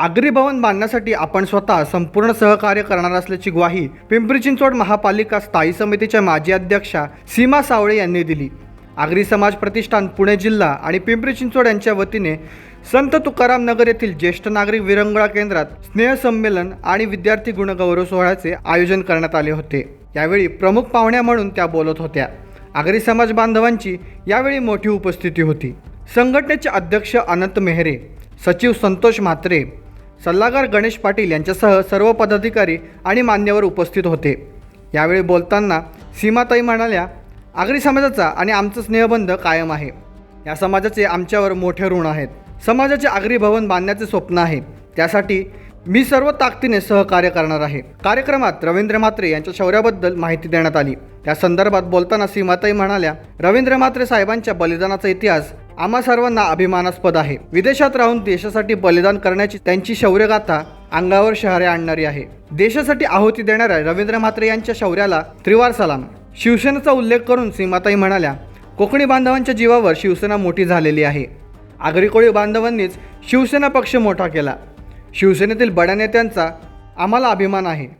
आगरी भवन बांधण्यासाठी आपण स्वतः संपूर्ण सहकार्य करणार असल्याची ग्वाही पिंपरी चिंचवड महापालिका स्थायी समितीच्या माजी अध्यक्षा सीमा सावळे यांनी दिली. आगरी समाज प्रतिष्ठान पुणे जिल्हा आणि पिंपरी चिंचवड यांच्या वतीने संत तुकाराम नगर येथील ज्येष्ठ नागरिक विरंगुळा केंद्रात स्नेहसंमेलन आणि विद्यार्थी गुणगौरव सोहळ्याचे आयोजन करण्यात आले होते. यावेळी प्रमुख पाहुण्या म्हणून त्या बोलत होत्या. आगरी समाज बांधवांची यावेळी मोठी उपस्थिती होती. संघटनेचे अध्यक्ष अनंत मेहरे सचिव संतोष म्हात्रे सल्लागार गणेश पाटील यांच्यासह सर्व पदाधिकारी आणि मान्यवर उपस्थित होते. यावेळी बोलताना सीमाताई म्हणाल्या आगरी समाजाचा आणि आमचं स्नेहबंध कायम आहे. या समाजाचे आमच्यावर मोठे ऋण आहेत. समाजाचे आगरी भवन बांधण्याचे स्वप्न आहे. त्यासाठी मी सर्व ताकदीने सहकार्य करणार आहे. कार्यक्रमात रवींद्र म्हात्रे यांच्या शौर्याबद्दल माहिती देण्यात आली. त्या संदर्भात बोलताना सीमाताई म्हणाल्या रवींद्र म्हात्रे साहेबांच्या बलिदानाचा इतिहास आम्हा सर्वांना अभिमानास्पद आहे. विदेशात राहून देशासाठी बलिदान करण्याची त्यांची शौर्यगाथा अंगावर शहरे आणणारी आहे. देशासाठी आहुती देणाऱ्या रवींद्र म्हात्रे यांच्या शौर्याला त्रिवार सलाम. शिवसेनेचा उल्लेख करून सीमाताई म्हणाल्या कोकणी बांधवांच्या जीवावर शिवसेना मोठी झालेली आहे. आगरी कोळी बांधवांनीच शिवसेना पक्ष मोठा केला. शिवसेनेतील बड्या नेत्यांचा आम्हाला अभिमान आहे.